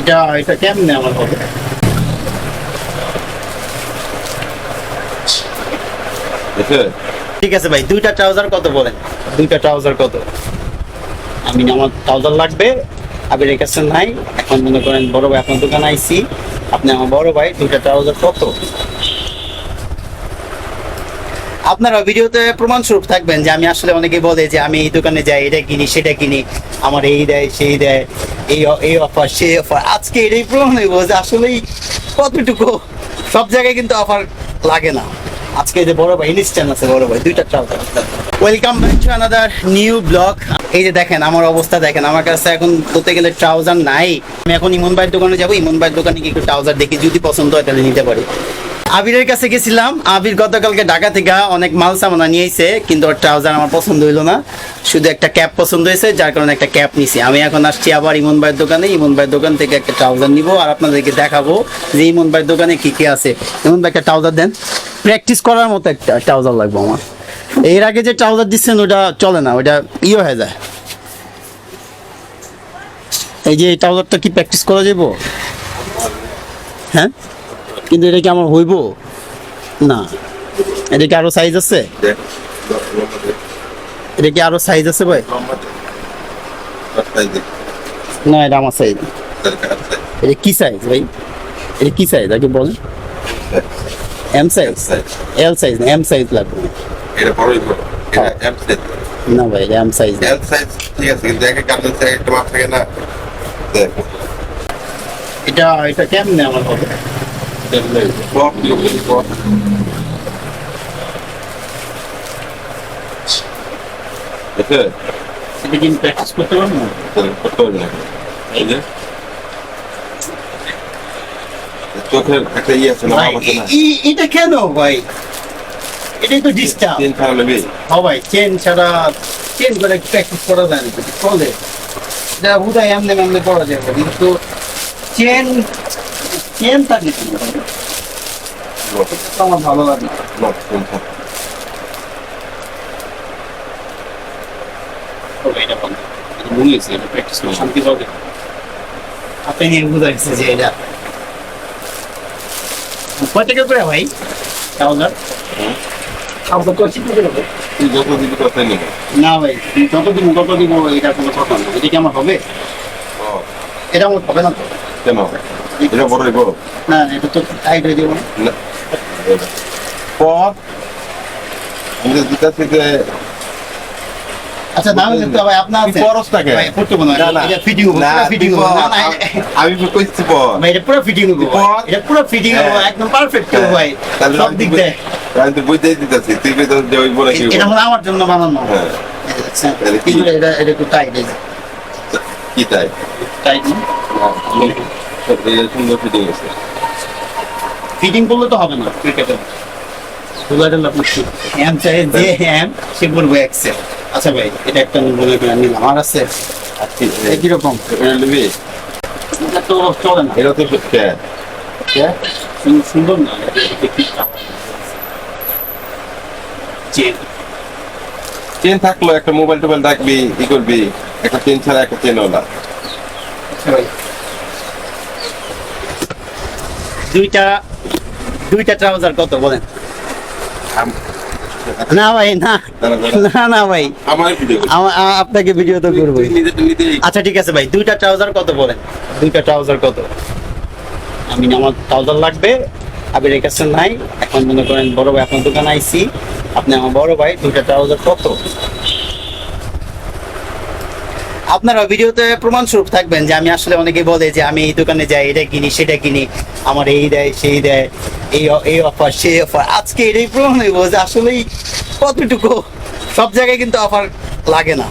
এটা এটা কেমনে আমার হবে? ঠিক আছে ভাই দুইটা ট্রাউজার কত বলেন? দুইটা ট্রাউজার কত? আমি আমার ট্রাউজার লাগবে আবিরের কাছে নাই। এখন মনে করেন বড় ভাই আপনার দোকানে আইছি। আপনি আমার বড় ভাই দুইটা ট্রাউজার কত? আপনারা ভিডিওতে প্রমাণস্বরূপ থাকবেন যে আমি আসলে অনেকে বলে যে আমি এই দোকানে যাই, এটা কিনি, সেটা কিনি, আমার এই দেয়, সেই দেয়, এই এই অফার সেই অফার আজকে এটাই প্রমাণ হইব যে আসলেই কতটুকু, সব জায়গায় কিন্তু অফার লাগে না। আজকে যে বড় ভাই ইনস্ট্যান্ট আছে বড় ভাই, দুইটা trouser welcome back to another new blog এই যে দেখেন, আমার অবস্থা দেখেন, আমার কাছে এখন বলতে গেলে ট্রাউজার নাই। আমি এখন ইমন ভাইয়ের দোকানে যাব ইমন ভাইয়ের দোকানে গিয়ে একটু ট্রাউজার দেখি, যদি পছন্দ হয় তাহলে নিতে পারি। আবিরের কাছে গেছিলাম। আবির গতকালকে ঢাকা থেকে অনেক মাল সামানা নিয়েছে কিন্তু ওর ট্রাউজার আমার পছন্দ হইল না। শুধু একটা ক্যাপ পছন্দ হয়েছে, যার কারণে একটা ক্যাপ নিছি। আমি এখন আসছি আবার ইমন ভাইয়ের দোকানে। ইমন ভাইয়ের দোকান থেকে একটা ট্রাউজার নিব আর আপনাদেরকে দেখাবো যে ইমন ভাইয়ের দোকানে কি কি আছে। ইমন ভাই একটা ট্রাউজার দেন। প্র্যাকটিস করার মতো একটা ট্রাউজার লাগবে আমার। এর আগে যে ট্রাউজার দিচ্ছেন, ওটা চলে না, ওটা ইয়ে হয়ে যায়। এই যে এই ট্রাউজারটা কি প্র্যাকটিস করা যাব হ্যাঁ? কিন্তু এটা কি আমার হইব? না। এটা কি আরও সাইজ আছে? এটা কি আরও সাইজ আছে ভাই? না এটা আমার সাইজ এটা কি সাইজ ভাই? এটা কি সাইজ আগে বলেন। এম সাইজ এল সাইজ না এম সাইজ লাগবে। এটা বড়ই বড় এটা এম সাইজ না ভাই এটা এম সাইজ এল সাইজ ঠিক আছে কিন্তু এক থেকে একটা মাপ থাকে না। এটা এটা কেমনে আমার হবে? এটা যে কেন ভাই এটাই তো ডিস্টার্ব নেবে হ্যাঁ ভাই চেন ছাড়া চেন করে প্র্যাকটিস করা যায় না চলে এটা বোধহয় এমনি এমনি করা যাবে কিন্তু চেন চেন থাকে? আমার ভালো লাগে। আপনি নিয়ে বুঝাইছে যে এটা কয় টাকা করে ভাই? ট্রাউজার ট্রাউজার তো চিন্তা হবে। যত দিবি তত নেবে না ভাই যত দিব তত দিব এটা কোনো কথা না। এটা কি আমার হবে? এটা আমার হবে না তো? কেন এটা বড় না এটা তো টাইট হয়ে যাবে। না আমাদের দিকাছে যে আচ্ছা দাম কিন্তু ভাই আপনার আছে। পরস টাকে ভাই পড়তে না না, না। এটা ফিটিং হবে না, পুরো ফিটিং হবে না না আমি কইছি পপ ভাই এটা পুরো ফিটিং হবে এটা পুরো ফিটিং হবে হ্যাঁ। একদম পারফেক্ট হবে ভাই। সব দিক দিয়ে আমি তো বুঝতেই দিতেছি তুই কই তোর বলে কি এটা হলো আমার জন্য বানানো। হ্যাঁ। আচ্ছা, এটা এটা একটু টাইট কি টাইট না? এটা সুন্দর ফিটিং আছে। ফিটিং করলে তো হবে না। ক্রিকেটে এম চাই যে এম সে বলব এক্সেল আচ্ছা ভাই এটা একটা মনে করে নিলাম আর আছে। আচ্ছা কীরকম? এটা এটা তো চলে না। এটা তো ফ্যান হ্যাঁ? সুন- সুন্দর না চেন চেন থাকল একটা মোবাইল টোবাইল রাখবি ই করবি একটা চেন ছাড়া একটা চেন ওলা আচ্ছা ভাই। দুইটা দুইটা ট্রাউজার কত বলেন? না ভাই না না না ভাই। আপনাকে ভিডিও তো নিজেই আচ্ছা ঠিক আছে ভাই দুইটা ট্রাউজার কত বলেন? দুইটা ট্রাউজার কত? আমি আমার ট্রাউজার লাগবে আবিরের কাছে নাই। এখন মনে করেন বড় ভাই আপনার দোকানে আইছি। আপনি আমার বড় ভাই দুইটা ট্রাউজার কত? আপনারা ভিডিওতে প্রমাণস্বরূপ থাকবেন যে আমি আসলে অনেকে বলে যে আমি এই দোকানে যাই এটা কিনি সেটা কিনি। আমার এই দেয়, সেই দেয়, এই এই অফার সেই অফার আজকে এটাই প্রমাণ হইব যে আসলেই কতটুকু সব জায়গায় কিন্তু অফার লাগে না।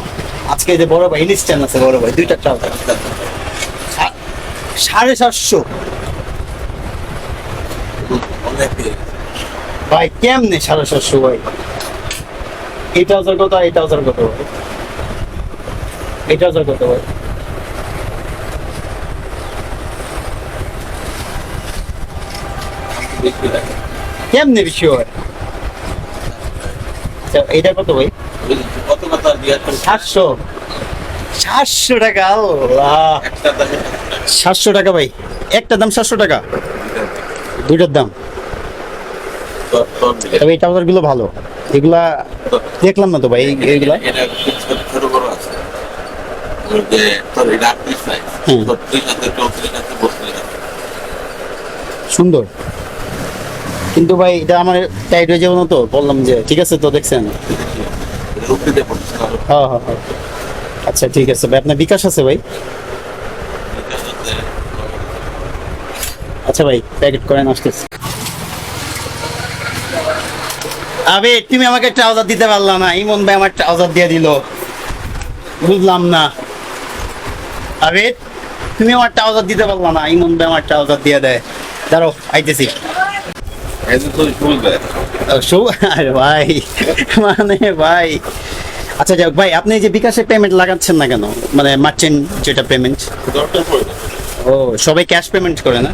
আজকে যে বড় ভাই ইনস্ট্যান্ট আছে বড় ভাই, দুইটা ট্রাউজার সাড়ে সাতশো। ভাই, কেমনে সাড়ে সাতশো ভাই? এটা ট্রাউজার কত এটা ট্রাউজার কত ভাই? এটা ট্রাউজার কত ভাই? কেমনে বেশি হয়? আচ্ছা এইটা কত ভাই? সাতশো। সাতশো টাকা আল্লাহ। সাতশো টাকা ভাই। একটা দাম সাতশো টাকা। দুইটার দাম। তবে এই ট্রাউজারগুলো ভালো। এগুলা দেখলাম না তো ভাই এই- এইগুলা এটা এটা সুন্দর। কিন্তু ভাই এটা আমার টাইট হয়ে যাবে না তো? বললাম যে ঠিক আছে তো দেখছেন। হ্যাঁ হ্যাঁ হ্যাঁ আচ্ছা ঠিক আছে ভাই আপনার বিকাশ আছে ভাই? আচ্ছা ভাই প্যাকেট করেন আসতেছি। আবে তুমি আমাকে ট্রাউজার দিতে পারলা না। ইমন ভাই আমার ট্রাউজার দিয়ে দিল। বুঝলাম না। আবে তুমি আমার ট্রাউজার দিতে পারলা না। ইমন ভাই আমার ট্রাউজার দিয়ে দেয়। দাঁড়ো আইতেছি। ভাই মানে ভাই আচ্ছা যাক ভাই আপনি যে বিকাশে পেমেন্ট লাগাচ্ছেন না কেন মানে মার্চেন্ট যেটা পেমেন্ট ও সবাই ক্যাশ পেমেন্ট করে না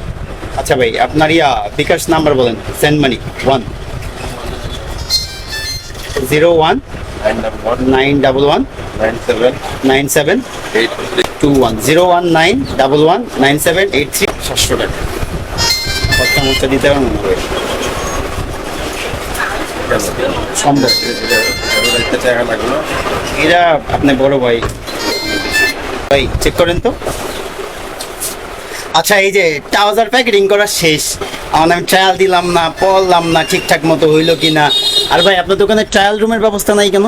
আচ্ছা ভাই আপনার ইয়া বিকাশ নাম্বার বলেন send money one zero one nine double one nine seven two one zero one nine double one nine seven eight three সাতশো টাকা খরচা মরচা দিতে পারবেন? সম্ভব। টাকা লাগল এরা আপনি বড় ভাই। ভাই চেক করেন তো। আচ্ছা এই যে ট্রাউজার প্যাকেটিং করা শেষ। আমার আমি ট্রায়াল দিলাম না পড়লাম না ঠিকঠাক মতো হইল কি না। আর ভাই আপনার দোকানে ট্রায়াল রুমের ব্যবস্থা নাই কেন?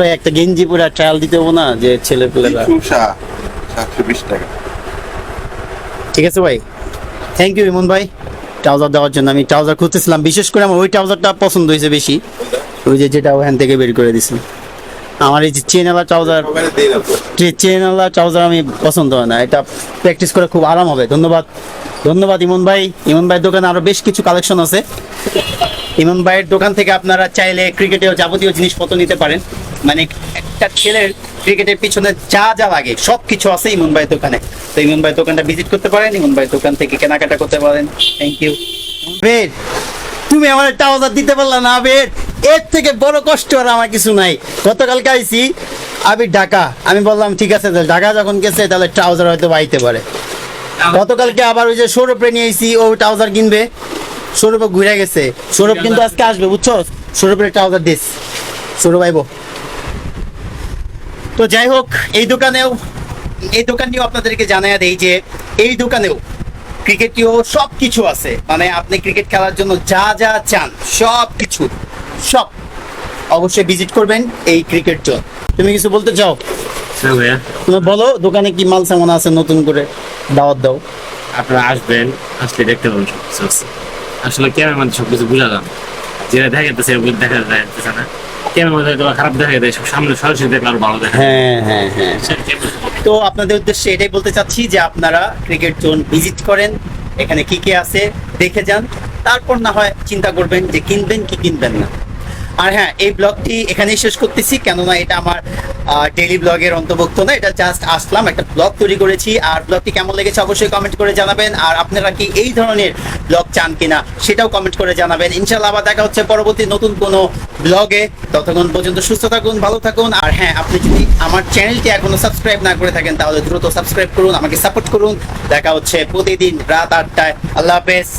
ভাই একটা গেঞ্জি পুরা ট্রায়াল দিতে হব না যে ছেলে পেলেরা ঠিক আছে ভাই। থ্যাংক ইউ ইমন ভাই। ট্রাউজার দেওয়ার জন্য আমি ট্রাউজার খুঁজতেছিলাম। বিশেষ করে আমার ওই ট্রাউজারটা পছন্দ হয়েছে বেশি। ওই যে যেটা ওখান থেকে বের করে দিছি আমার এই যে চেনওয়ালা ট্রাউজার চেনওয়ালা ট্রাউজার আমি পছন্দ হয় না। এটা প্র্যাকটিস করে খুব আরাম হবে। ধন্যবাদ। ধন্যবাদ ইমন ভাই। ইমন ভাইয়ের দোকানে আরও বেশ কিছু কালেকশন আছে। ইমন ভাইয়ের দোকান থেকে আপনারা চাইলে ক্রিকেটের যাবতীয় জিনিসপত্র নিতে পারেন। মানে একটা ছেলের ক্রিকেটের পিছনে যা যা লাগে সব কিছু আছে ইমন ভাইয়ের দোকানে। তো ইমন ভাইয়ের দোকানটা ভিজিট করতে পারেন ইমন ভাইয়ের দোকান থেকে কেনাকাটা করতে পারেন। থ্যাংক ইউ বের তুমি আমার ট্রাউজার দিতে পারলা না বের। এর থেকে বড় কষ্ট আর আমার কিছু নাই। গতকালকে আইছি আমি ঢাকা। আমি বললাম ঠিক আছে তাহলে ঢাকা যখন গেছে তাহলে ট্রাউজার হয়তো বাইতে পারে। গতকালকে আবার ওই যে সৌরভে নিয়ে আইছি ও ট্রাউজার কিনবে। সৌরভ ঘুরে গেছে। সৌরভ কিন্তু আজকে আসবে বুঝছ সৌরভের ট্রাউজার দিস। সৌরভ আইব। তো যাই হোক এই দোকানেও এই দোকানটিও আপনাদেরকে জানাই দেই যে এই দোকানেও ক্রিকেটীয় সব কিছু আছে। মানে আপনি ক্রিকেট খেলার জন্য যা যা চান সব কিছু সব অবশ্যই ভিজিট করবেন এই ক্রিকেট জোন। তুমি কিছু বলতে চাও? তুমি বলো দোকানে কি মাল সামান আছে নতুন করে দাওয়াত দাও। আপনারা আসবেন আসলে দেখতে পাবেন সবকিছু আছে। আসলে ক্যামেরার মধ্যে সবকিছু বোঝা যান যেটা দেখা যাচ্ছে দেখা যাচ্ছে না। খারাপ দেখা যায় সামনে সরাসরি দেখলে আরও ভালো দেখা হ্যাঁ হ্যাঁ হ্যাঁ। তো আপনাদের উদ্দেশ্যে এটাই বলতে চাচ্ছি যে আপনারা ক্রিকেট জোন ভিজিট করেন এখানে কি কি আছে দেখে যান। তারপর না হয় চিন্তা করবেন যে কিনবেন কি কিনবেন না। আর হ্যাঁ এই ব্লগটি এখানেই শেষ করতেছি। কেননা এটা আমার ডেইলি ব্লগের অন্তর্ভুক্ত না, এটা জাস্ট আসলাম, একটা ব্লগ তৈরি করেছি, আর ব্লগটি কেমন লেগেছে অবশ্যই কমেন্ট করে জানাবেন, আর আপনারা কি এই ধরনের ব্লগ চান কিনা সেটাও কমেন্ট করে জানাবেন। ইনশাল্লাহ আবার দেখা হচ্ছে পরবর্তী নতুন কোনো ব্লগে ততক্ষণ পর্যন্ত সুস্থ থাকুন, ভালো থাকুন, আর হ্যাঁ আপনি যদি আমার চ্যানেলটি এখনও সাবস্ক্রাইব না করে থাকেন, তাহলে দ্রুত সাবস্ক্রাইব করুন, আমাকে সাপোর্ট করুন। দেখা হচ্ছে প্রতিদিন রাত আটটায়। আল্লাহ হাফেজ।